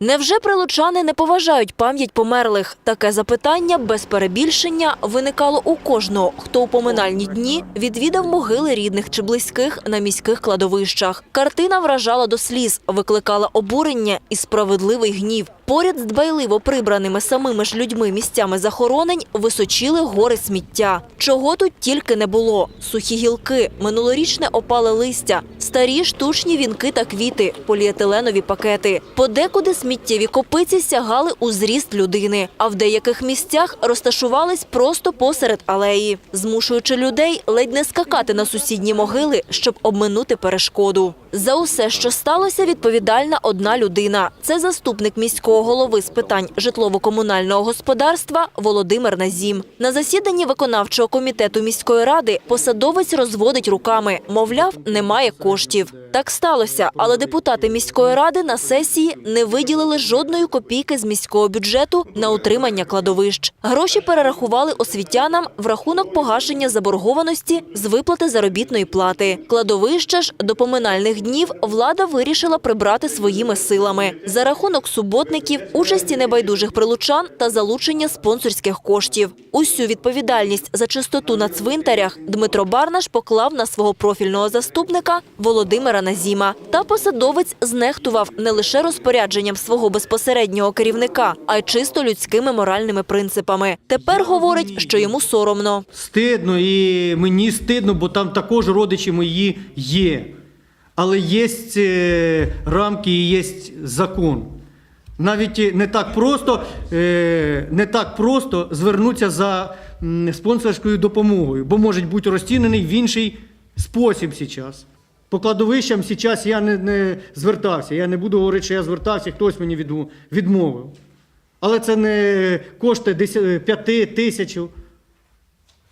Невже прилучани не поважають пам'ять померлих? Таке запитання без перебільшення виникало у кожного, хто у поминальні дні відвідав могили рідних чи близьких на міських кладовищах. Картина вражала до сліз, викликала обурення і справедливий гнів. Поряд з дбайливо прибраними самими ж людьми місцями захоронень височили гори сміття. Чого тут тільки не було: сухі гілки, минулорічне опале листя, старі штучні вінки та квіти, поліетиленові пакети. Подекуди сміттєві копиці сягали у зріст людини, а в деяких місцях розташувались просто посеред алеї, змушуючи людей ледь не скакати на сусідні могили, щоб обминути перешкоду. За усе, що сталося, відповідальна одна людина. Це заступник міського голови з питань житлово-комунального господарства Володимир Назім. На засіданні виконавчого комітету міської ради посадовець розводить руками, мовляв, немає коштів. Так сталося, але депутати міської ради на сесії не виділили жодної копійки з міського бюджету на утримання кладовищ. Гроші перерахували освітянам в рахунок погашення заборгованості з виплати заробітної плати. Кладовища ж до поминальних днів влада вирішила прибрати своїми силами за рахунок суботників, участі небайдужих прилучан та залучення спонсорських коштів. Усю відповідальність за чистоту на цвинтарях Дмитро Барнаш поклав на свого профільного заступника Володимира Назіма. Та посадовець знехтував не лише розпорядженням свого безпосереднього керівника, а й чисто людськими моральними принципами. Тепер говорить, що йому соромно. Стидно і мені стидно, бо там також родичі мої є. Але є е, рамки і є закон. Навіть е, не так просто, е, не так просто звернутися за спонсорською допомогою, бо може бути розцінений в інший спосіб зараз. По кладовищам зараз я не, не звертався. Я не буду говорити, що я звертався, хтось мені відмовив. Але це не кошти 5 тисяч.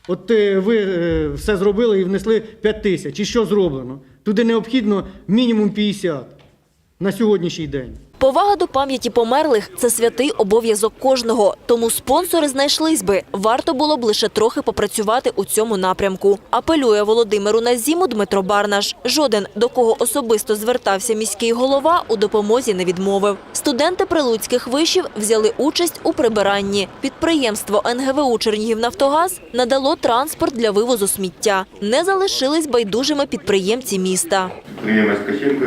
От е, ви е, все зробили і внесли 5 тисяч. І що зроблено? Туди необхідно мінімум 50 на сьогоднішній день. Повага до пам'яті померлих це святий обов'язок кожного. Тому спонсори знайшлись би. Варто було б лише трохи попрацювати у цьому напрямку. Апелює Володимиру Назіму Дмитро Барнаш. Жоден, до кого особисто звертався міський голова, у допомозі не відмовив. Студенти прилуцьких вишів взяли участь у прибиранні. Підприємство НГВУ Чернігівнафтогаз надало транспорт для вивозу сміття. Не залишились байдужими підприємці міста. підприємець Каченко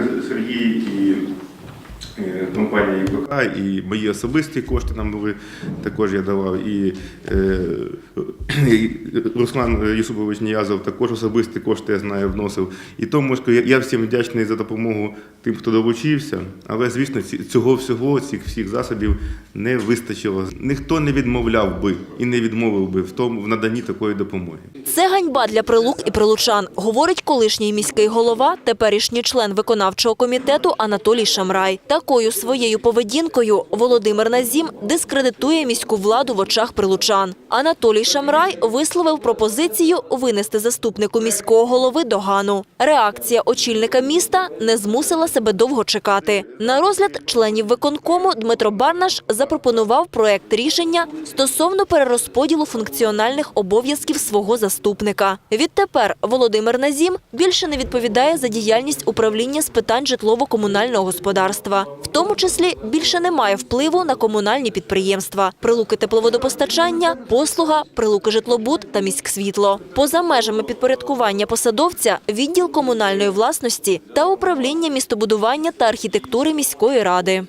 компанія ІПК, і мої особисті кошти нам були, також я давав. І, е, Руслан Юсупович Ніязов також особисті кошти, я знаю, вносив. І тому я, всім вдячний за допомогу тим, хто долучився. Але, звісно, цього всього, цих всіх засобів не вистачило. Ніхто не відмовляв би і не відмовив би в тому в наданні такої допомоги. Це ганьба для прилук і прилучан, говорить колишній міський голова, теперішній член виконавчого комітету Анатолій Шамрай. Такою своєю поведінкою Володимир Назім дискредитує міську владу в очах прилучан. Анатолій Шамрай висловив пропозицію винести заступнику міського голови догану. Реакція очільника міста не змусила себе довго чекати. На розгляд членів виконкому Дмитро Барнаш запропонував проект рішення стосовно перерозподілу функціональних обов'язків свого заступника. Відтепер Володимир Назім більше не відповідає за діяльність управління з питань житлово-комунального господарства, в тому числі більше немає впливу на комунальні підприємства, прилуки тепловодопостачання, послуга, прилуки житлобуд та міськсвітло. Поза межами підпорядкування посадовця відділ комунальної власності та управління містобудування та архітектури міської ради.